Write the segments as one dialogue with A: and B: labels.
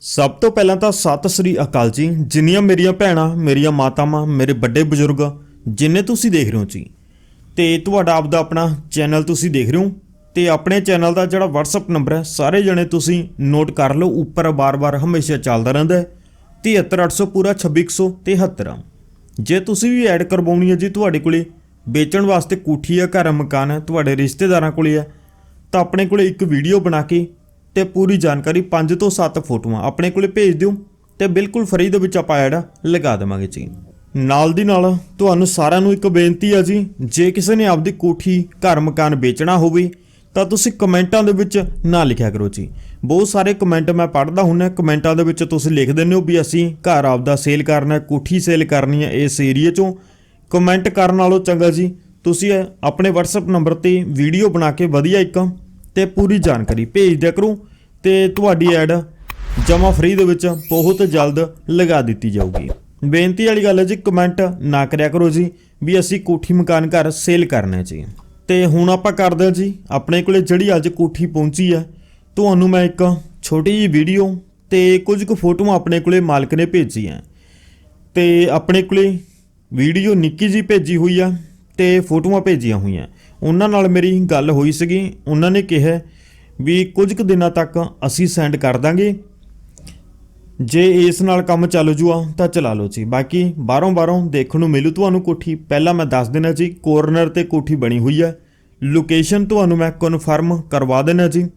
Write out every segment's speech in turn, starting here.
A: ਸਭ ਤੋਂ ਪਹਿਲਾਂ ਤਾਂ ਸਤਿ ਸ੍ਰੀ ਅਕਾਲ ਜੀ। ਜਿੰਨੀਆਂ ਮੇਰੀਆਂ ਭੈਣਾਂ, ਮੇਰੀਆਂ ਮਾਤਾਵਾਂ, ਮੇਰੇ ਵੱਡੇ ਬਜ਼ੁਰਗ, ਜਿੰਨੇ ਤੁਸੀਂ ਦੇਖ ਰਹੇ ਹੋ ਜੀ। ਤੇ ਤੁਹਾਡਾ ਆਪਦਾ ਆਪਣਾ ਚੈਨਲ ਤੁਸੀਂ ਦੇਖ ਰਹੇ ਹੋ। ਤੇ ਆਪਣੇ ਚੈਨਲ ਦਾ ਜਿਹੜਾ WhatsApp ਨੰਬਰ ਹੈ, ਸਾਰੇ ਜਣੇ ਤੁਸੀਂ ਨੋਟ ਕਰ ਲਓ। ਉੱਪਰ ਬਾਰ-ਬਾਰ ਹਮੇਸ਼ਾ ਚੱਲਦਾ ਰਹਿੰਦਾ ਹੈ। 73800 ਪੂਰਾ 2673 ਜੇ ਤੁਸੀਂ ਵੀ ਐਡ ਕਰਵਾਉਣੀ ਹੈ ਜੀ ਤੁਹਾਡੇ ਕੋਲੇ, ਵੇਚਣ ਵਾਸਤੇ ਕੋਠੀ ਹੈ, ਘਰ ਮਕਾਨ ਹੈ, ਤੁਹਾਡੇ ਰਿਸ਼ਤੇਦਾਰਾਂ ਕੋਲੇ ਹੈ, ਤਾਂ ਆਪਣੇ ਕੋਲੇ ਇੱਕ ਵੀਡੀਓ ਬਣਾ ਕੇ ਤੇ ਪੂਰੀ ਜਾਣਕਾਰੀ 5 ਤੋਂ 7 ਫੋਟੋਆਂ ਆਪਣੇ ਕੋਲੇ ਭੇਜ ਦਿਓ ਤੇ ਬਿਲਕੁਲ ਫਰੀ ਦੇ ਵਿੱਚ ਆਪਾਂ ਐਡ ਲਗਾ ਦੇਵਾਂਗੇ ਜੀ ਨਾਲ ਦੀ ਨਾਲ ਤੁਹਾਨੂੰ ਸਾਰਿਆਂ ਨੂੰ ਇੱਕ ਬੇਨਤੀ ਆ ਜੀ, ਜੇ ਕਿਸੇ ਨੇ ਆਪਦੀ ਕੋਠੀ, ਘਰ, ਮਕਾਨ ਵੇਚਣਾ ਹੋਵੇ, ਤਾਂ ਤੁਸੀਂ ਕਮੈਂਟਾਂ ਦੇ ਵਿੱਚ ਨਾ ਲਿਖਿਆ ਕਰੋ ਜੀ। ਬਹੁਤ ਸਾਰੇ ਕਮੈਂਟ ਮੈਂ ਪੜ੍ਹਦਾ ਹੁੰਨਾ ਕਮੈਂਟਾਂ ਦੇ ਵਿੱਚ ਤੁਸੀਂ ਲਿਖ ਦਿੰਦੇ ਹੋ ਵੀ ਅਸੀਂ ਘਰ ਆਪਦਾ ਸੇਲ ਕਰਨਾ ਕੋਠੀ ਸੇਲ ਕਰਨੀ ਹੈ ਇਸ ਏਰੀਏ 'ਚੋਂ। ਕਮੈਂਟ ਕਰਨ ਨਾਲੋਂ ਚੰਗਾ ਜੀ, ਤੁਸੀਂ ਆਪਣੇ WhatsApp ਨੰਬਰ ਤੇ ਵੀਡੀਓ ਬਣਾ ਕੇ ਵਧੀਆ ਇੱਕ ਤੇ ਪੂਰੀ ਜਾਣਕਾਰੀ ਭੇਜ ਦਿਆ ਕਰੋ। ਤੇ ਤੁਹਾਡੀ ਐਡ ਜਮਾ ਫ੍ਰੀ ਦੇ ਵਿੱਚ ਬਹੁਤ ਜਲਦ ਲਗਾ ਦਿੱਤੀ ਜਾਊਗੀ। ਬੇਨਤੀ ਵਾਲੀ ਗੱਲ ਹੈ ਜੀ ਕਮੈਂਟ ਨਾ ਕਰਿਆ ਕਰੋ ਜੀ, ਵੀ ਅਸੀਂ ਕੋਠੀ ਮਕਾਨ ਘਰ ਸੇਲ ਕਰਨਾ ਜੀ। ਤੇ ਹੁਣ ਆਪਾਂ ਕਰਦੇ ਹਾਂ ਜੀ, ਆਪਣੇ ਕੋਲੇ ਜਿਹੜੀ ਅੱਜ ਕੋਠੀ ਪਹੁੰਚੀ ਹੈ, ਤੁਹਾਨੂੰ ਮੈਂ ਇੱਕ ਛੋਟੀ ਜਿਹੀ ਵੀਡੀਓ ਤੇ ਕੁਝ ਕੁ ਫੋਟੋਆਂ ਆਪਣੇ ਕੋਲੇ ਮਾਲਕ ਨੇ ਭੇਜੀਆਂ। ਤੇ ਆਪਣੇ ਕੋਲੇ ਵੀਡੀਓ ਨਿੱਕੀ ਜੀ ਭੇਜੀ ਹੋਈ ਆ ਤੇ ਫੋਟੋਆਂ ਭੇਜੀਆਂ ਹੋਈਆਂ। ਉਹਨਾਂ ਨਾਲ ਮੇਰੀ ਗੱਲ ਹੋਈ ਸੀਗੀ, ਉਹਨਾਂ ਨੇ ਕਿਹਾ ਵੀ ਕੁਝ ਕੁ ਦਿਨਾਂ ਤੱਕ ਅਸੀਂ ਸੈਂਡ ਕਰ ਦਾਂਗੇ। ਜੇ ਇਸ ਨਾਲ ਕੰਮ ਚੱਲ ਜੂਆ ਤਾਂ ਚਲਾ ਲਓ ਜੀ। ਬਾਕੀ ਬਾਹਰੋਂ ਬਾਹਰੋਂ ਦੇਖਣ ਨੂੰ ਮਿਲੂ ਤੁਹਾਨੂੰ ਕੋਠੀ। ਪਹਿਲਾਂ ਮੈਂ ਦੱਸ ਦੇਣਾ ਜੀ ਕੋਰਨਰ ਤੇ ਕੋਠੀ ਬਣੀ ਹੋਈ ਹੈ। ਲੋਕੇਸ਼ਨ ਤੁਹਾਨੂੰ ਮੈਂ ਕਨਫਰਮ ਕਰਵਾ ਦੇਣਾ ਜੀ।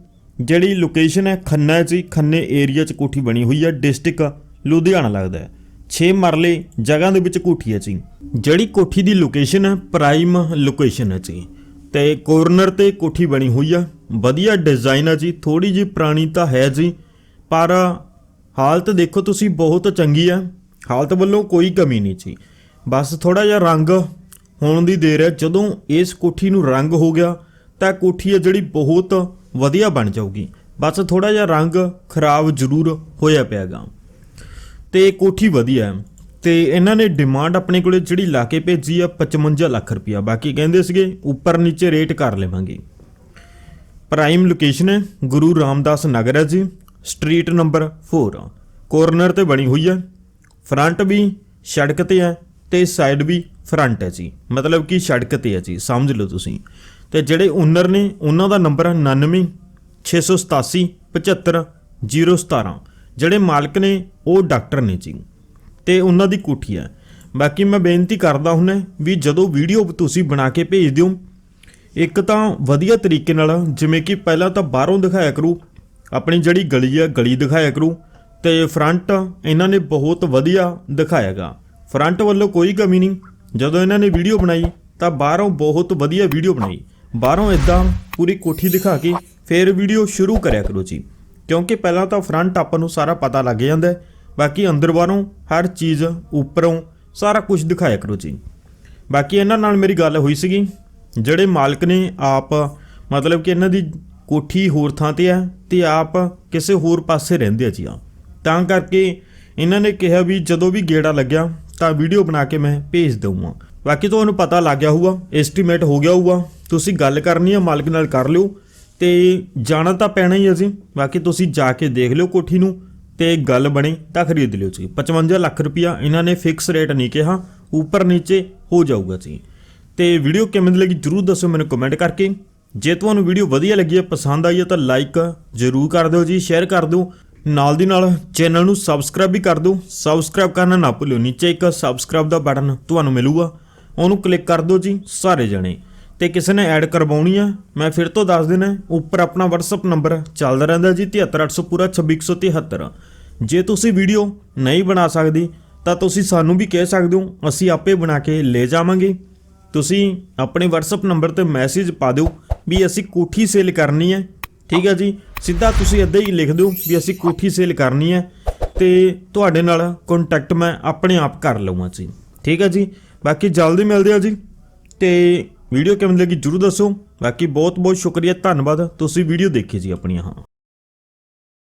A: ਜਿਹੜੀ ਲੋਕੇਸ਼ਨ ਹੈ, ਖੰਨਾ ਜੀ, ਖੰਨੇ ਏਰੀਆ 'ਚ ਕੋਠੀ ਬਣੀ ਹੋਈ ਹੈ ਡਿਸਟ੍ਰਿਕਟ ਲੁਧਿਆਣਾ ਲੱਗਦਾ ਹੈ। 6 ਮਰਲੇ ਜਗ੍ਹਾ ਦੇ ਵਿੱਚ ਕੋਠੀ ਹੈ ਜੀ। ਜਿਹੜੀ ਕੋਠੀ ਦੀ ਲੋਕੇਸ਼ਨ ਹੈ ਪ੍ਰਾਈਮ ਲੋਕੇਸ਼ਨ ਹੈ ਜੀ। ਤੇ ਕੋਰਨਰ ਤੇ ਕੋਠੀ ਬਣੀ ਹੋਈ ਆ। ਵਧੀਆ ਡਿਜ਼ਾਈਨ ਆ ਜੀ ਥੋੜੀ ਜੀ ਪੁਰਾਣੀ ਤਾਂ ਹੈ ਜੀ, ਪਰ ਹਾਲਤ ਦੇਖੋ ਤੁਸੀਂ ਬਹੁਤ ਚੰਗੀ ਆ। ਹਾਲਤ ਵੱਲੋਂ ਕੋਈ ਕਮੀ ਨਹੀਂ ਜੀ। ਬਸ ਥੋੜਾ ਜਿਹਾ ਰੰਗ ਹੋਣ ਦੀ ਦੇਰ ਹੈ। ਜਦੋਂ ਇਸ ਕੋਠੀ ਨੂੰ ਰੰਗ ਹੋ ਗਿਆ, ਤਾਂ ਕੋਠੀ ਹੈ ਜਿਹੜੀ ਬਹੁਤ ਵਧੀਆ ਬਣ ਜਾਊਗੀ। ਬਸ ਥੋੜਾ ਜਿਹਾ ਰੰਗ ਖਰਾਬ ਜ਼ਰੂਰ ਹੋਇਆ ਪਿਆਗਾ। ਤੇ ਕੋਠੀ ਵਧੀਆ ਹੈ। ਤੇ ਇਹਨਾਂ ਨੇ ਡਿਮਾਂਡ ਆਪਣੇ ਕੋਲੇ ਜਿਹੜੀ ਲਾ ਕੇ ਭੇਜੀ ਆ 55 ਲੱਖ ਰੁਪਇਆ। ਬਾਕੀ ਕਹਿੰਦੇ ਸੀਗੇ, ਉੱਪਰ ਨੀਚੇ ਰੇਟ ਕਰ ਲਵਾਂਗੇ। ਪ੍ਰਾਈਮ ਲੋਕੇਸ਼ਨ ਹੈ, ਗੁਰੂ ਰਾਮਦਾਸ ਨਗਰ ਹੈ ਜੀ ਸਟਰੀਟ ਨੰਬਰ 4 ਕੋਰਨਰ ਤੇ ਬਣੀ ਹੋਈ ਹੈ। ਫਰੰਟ ਵੀ ਸੜਕ ਤੇ ਹੈ ਤੇ ਸਾਈਡ ਵੀ ਫਰੰਟ ਹੈ ਜੀ। ਮਤਲਬ ਕਿ ਸੜਕ ਤੇ ਹੈ ਜੀ, ਸਮਝ ਲਓ ਤੁਸੀਂ। ਤੇ ਜਿਹੜੇ ਓਨਰ ਨੇ, ਉਹਨਾਂ ਦਾ ਨੰਬਰ ਹੈ 99 687 75 017 ਜਿਹੜੇ ਮਾਲਕ ਨੇ, ਉਹ ਡਾਕਟਰ ਨੇ ਜੀ। ਤੇ ਉਹਨਾਂ ਦੀ ਕੋਠੀ ਹੈ। ਬਾਕੀ ਮੈਂ ਬੇਨਤੀ ਕਰਦਾ ਹੁੰਨਾ ਵੀ ਜਦੋਂ ਵੀਡੀਓ ਤੁਸੀਂ ਬਣਾ ਕੇ ਭੇਜ ਦਿਓ ਇੱਕ ਤਾਂ ਵਧੀਆ ਤਰੀਕੇ ਨਾਲ ਜਿਵੇਂ ਕਿ ਪਹਿਲਾਂ ਤਾਂ ਬਾਹਰੋਂ ਦਿਖਾਇਆ ਕਰੂ ਆਪਣੀ ਜਿਹੜੀ ਗਲੀ ਹੈ ਗਲੀ ਦਿਖਾਇਆ ਕਰੂ ਤੇ ਫਰੰਟ ਇਹਨਾਂ ਨੇ ਬਹੁਤ ਵਧੀਆ ਦਿਖਾਇਆਗਾ ਫਰੰਟ ਵੱਲੋਂ ਕੋਈ ਕਮੀ ਨਹੀਂ ਜਦੋਂ ਇਹਨਾਂ ਨੇ ਵੀਡੀਓ ਬਣਾਈ ਤਾਂ ਬਾਹਰੋਂ ਬਹੁਤ ਵਧੀਆ ਵੀਡੀਓ ਬਣਾਈ। ਬਾਹਰੋਂ ਇਦਾਂ ਪੂਰੀ ਕੋਠੀ ਦਿਖਾ ਕੇ ਫਿਰ ਵੀਡੀਓ ਸ਼ੁਰੂ ਕਰਿਆ ਕਰੋ ਜੀ। ਕਿਉਂਕਿ ਪਹਿਲਾਂ ਤਾਂ ਫਰੰਟ ਆਪਾਂ ਨੂੰ ਸਾਰਾ ਪਤਾ ਲੱਗ ਜਾਂਦਾ ਹੈ, ਬਾਕੀ ਅੰਦਰ ਬਾਹਰੋਂ ਹਰ ਚੀਜ਼ ਉੱਪਰੋਂ ਸਾਰਾ ਕੁਝ ਦਿਖਾਇਆ ਕਰੋ ਜੀ। ਬਾਕੀ ਇਹਨਾਂ ਨਾਲ ਮੇਰੀ ਗੱਲ ਹੋਈ ਸੀਗੀ, ਜਿਹੜੇ ਮਾਲਕ ਨੇ ਆਪ, ਮਤਲਬ ਕਿ ਇਹਨਾਂ ਦੀ ਕੋਠੀ ਹੋਰ ਥਾਂ ਤੇ ਹੈ ਤੇ ਆਪ ਕਿਸੇ ਹੋਰ ਪਾਸੇ ਰਹਿੰਦੇ ਆ ਜੀ ਆ ਤਾਂ ਕਰਕੇ ਇਹਨਾਂ ਨੇ ਕਿਹਾ ਵੀ ਜਦੋਂ ਵੀ ਗੇੜਾ ਲੱਗਿਆ ਤਾਂ ਵੀਡੀਓ ਬਣਾ ਕੇ ਮੈਂ ਭੇਜ ਦਊਂਗਾ। ਬਾਕੀ ਤੁਹਾਨੂੰ ਪਤਾ ਲੱਗ ਗਿਆ ਹੋਊਗਾ ਐਸਟੀਮੇਟ ਹੋ ਗਿਆ ਹੋਊਗਾ। ਤੁਸੀਂ ਗੱਲ ਕਰਨੀ ਹੈ ਮਾਲਕ ਨਾਲ ਕਰ ਲਿਓ ਤੇ ਜਾਣਾ ਤਾਂ ਪੈਣਾ ਹੀ ਹੈ ਜੀ। ਬਾਕੀ ਤੁਸੀਂ ਜਾ ਕੇ ਦੇਖ ਲਿਓ ਕੋਠੀ ਨੂੰ। ਤੇ ਗੱਲ ਬਣੀ ਤਾਂ ਖਰੀਦ ਲਿਓ ਜੀ 55 ਲੱਖ ਰੁਪਇਆ ਇਹਨਾਂ ਨੇ ਫਿਕਸ ਰੇਟ ਨਹੀਂ ਕਿਹਾ, ਉੱਪਰ ਨੀਚੇ ਹੋ ਜਾਊਗਾ ਜੀ ਤੇ ਵੀਡੀਓ ਕਿਵੇਂ ਦੀ ਲੱਗੀ ਜਰੂਰ ਦੱਸੋ ਮੈਨੂੰ ਕਮੈਂਟ ਕਰਕੇ। ਜੇ ਤੁਹਾਨੂੰ ਵੀਡੀਓ ਵਧੀਆ ਲੱਗੀ ਹੈ, ਪਸੰਦ ਆਈ ਹੈ ਤਾਂ ਲਾਈਕ ਜਰੂਰ ਕਰ ਦਿਓ ਜੀ ਸ਼ੇਅਰ ਕਰ ਦਿਓ। ਨਾਲ ਦੀ ਨਾਲ ਚੈਨਲ ਨੂੰ ਸਬਸਕ੍ਰਾਈਬ ਵੀ ਕਰ ਦਿਓ। ਸਬਸਕ੍ਰਾਈਬ ਕਰਨਾ ਨਾ ਭੁੱਲਿਓ, ਨੀਚੇ ਇੱਕ ਸਬਸਕ੍ਰਾਈਬ ਦਾ ਬਟਨ ਤੁਹਾਨੂੰ ਮਿਲੂਗਾ। ਉਹਨੂੰ ਕਲਿੱਕ ਕਰ ਦਿਓ ਜੀ, ਸਾਰੇ ਜਣੇ। ਤੇ ਕਿਸੇ ਨੇ ਐਡ ਕਰਵਾਉਣੀ ਆ ਮੈਂ ਫਿਰ ਤੋਂ ਦੱਸ ਦੇਣਾ ਉੱਪਰ ਆਪਣਾ WhatsApp ਨੰਬਰ ਚੱਲਦਾ ਰਹਿੰਦਾ ਜੀ 73800 ਪੂਰਾ 2673 ਜੇ ਤੁਸੀਂ ਵੀਡੀਓ ਨਹੀਂ ਬਣਾ ਸਕਦੀ, ਤਾਂ ਤੁਸੀਂ ਸਾਨੂੰ ਵੀ ਕਹਿ ਸਕਦੇ ਹੋ, ਅਸੀਂ ਆਪੇ ਬਣਾ ਕੇ ਲੈ ਜਾਵਾਂਗੇ। ਤੁਸੀਂ ਆਪਣੇ WhatsApp ਨੰਬਰ ਤੇ ਮੈਸੇਜ ਪਾ ਦਿਓ ਵੀ ਅਸੀਂ ਕੋਠੀ ਸੇਲ ਕਰਨੀ ਹੈ। ਠੀਕ ਹੈ ਜੀ? ਸਿੱਧਾ ਤੁਸੀਂ ਇੱਦਾਂ ਹੀ ਲਿਖ ਦਿਓ ਵੀ ਅਸੀਂ ਕੋਠੀ ਸੇਲ ਕਰਨੀ ਹੈ ਤੇ ਤੁਹਾਡੇ ਨਾਲ ਕੰਟੈਕਟ ਮੈਂ ਆਪਣੇ ਆਪ ਕਰ ਲਵਾਂ ਜੀ। ਠੀਕ ਹੈ ਜੀ? ਬਾਕੀ ਜਲਦੀ ਮਿਲਦੇ ਆ ਜੀ। ਤੇ ਵੀਡੀਓ ਕਿਵੇਂ ਲੱਗੀ ਜਰੂਰ ਦੱਸੋ। ਬਾਕੀ ਬਹੁਤ ਬਹੁਤ ਸ਼ੁਕਰੀਆ, ਧੰਨਵਾਦ। ਤੁਸੀਂ ਵੀਡੀਓ ਦੇਖੀ ਜੀ ਆਪਣੀਆਂ, ਹਾਂ।